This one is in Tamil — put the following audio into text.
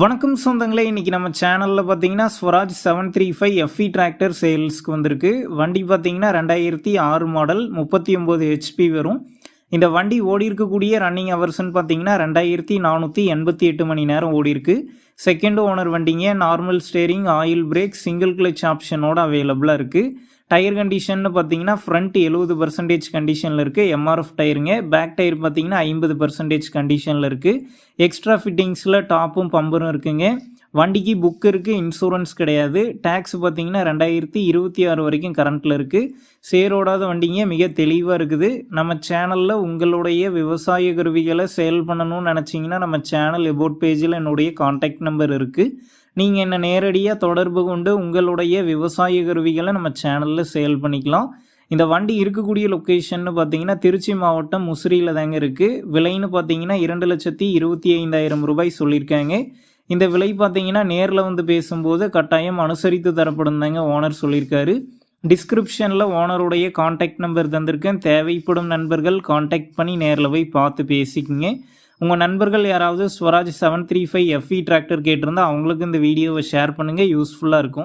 வணக்கம் சொந்தங்களே இன்றைக்கி நம்ம சேனலில் பார்த்தீங்கன்னா Swaraj seven three five FE tractor சேல்ஸ்க்கு வந்திருக்கு. வண்டி பார்த்தீங்கன்னா ரெண்டாயிரத்தி ஆறு மாடல் முப்பத்தி ஒம்பது ஹெச்பி வரும். இந்த வண்டி ஓடி இருக்கக்கூடிய ரன்னிங் ஹவர்ஸ்னு பார்த்தீங்கன்னா ரெண்டாயிரத்தி நானூற்றி எண்பத்தி எட்டு மணி நேரம் ஓடிருக்கு செகண்ட் ஓனர் வண்டிங்க normal steering oil brake single clutch ஆப்ஷனோட அவைலபிளாக இருக்குது டயர் கண்டிஷன் பார்த்தீங்கன்னா ஃப்ரண்ட் எழுபது பர்சன்டேஜ் கண்டிஷனில் இருக்குது எம்ஆர்எஃப் டயருங்க பேக் டயர் பார்த்தீங்கன்னா ஐம்பது பர்சன்டேஜ் கண்டிஷனில் இருக்குது எக்ஸ்ட்ரா ஃபிட்டிங்ஸில் டாப்பும் பம்பரும் இருக்குங்க. வண்டிக்கு புக் இருக்குது இன்சூரன்ஸ் கிடையாது. டேக்ஸ் பார்த்தீங்கன்னா ரெண்டாயிரத்தி இருபத்தி ஆறு வரைக்கும் கரண்ட்டில் இருக்குது சேரோடாத வண்டிங்க மிக தெளிவாக இருக்குது. நம்ம சேனலில் உங்களுடைய விவசாய கருவிகளை சேல் பண்ணணும்னு நினச்சிங்கன்னா நம்ம சேனல் எபோட் பேஜில் என்னுடைய காண்டாக்ட் நம்பர் இருக்குது நீங்கள் என்ன நேரடியாக தொடர்பு கொண்டு உங்களுடைய விவசாய கருவிகளை நம்ம சேனலில் சேல் பண்ணிக்கலாம். இந்த வண்டி இருக்கக்கூடிய லொக்கேஷன்னு பார்த்தீங்கன்னா திருச்சி மாவட்டம் முசிறியில் தாங்க இருக்குது விலைன்னு பார்த்தீங்கன்னா இரண்டு லட்சத்தி இருபத்தி ஐந்தாயிரம் ரூபாய் சொல்லியிருக்காங்க. இந்த விலை பார்த்தீங்கன்னா நேரில் வந்து பேசும்போது கட்டாயம் அனுசரித்து தரப்படும் தாங்க ஓனர் சொல்லியிருக்காரு. டிஸ்கிரிப்ஷனில் ஓனருடைய காண்டாக்ட் நம்பர் தந்திருக்கேன். தேவைப்படும் நண்பர்கள் காண்டாக்ட் பண்ணி நேரில் போய் பார்த்து பேசிக்கிங்க. உங்கள் நண்பர்கள் யாராவது Swaraj seven three five FE tractor கேட்டிருந்தால் அவங்களுக்கு இந்த வீடியோவை ஷேர் பண்ணுங்கள் யூஸ்ஃபுல்லாக இருக்கும்.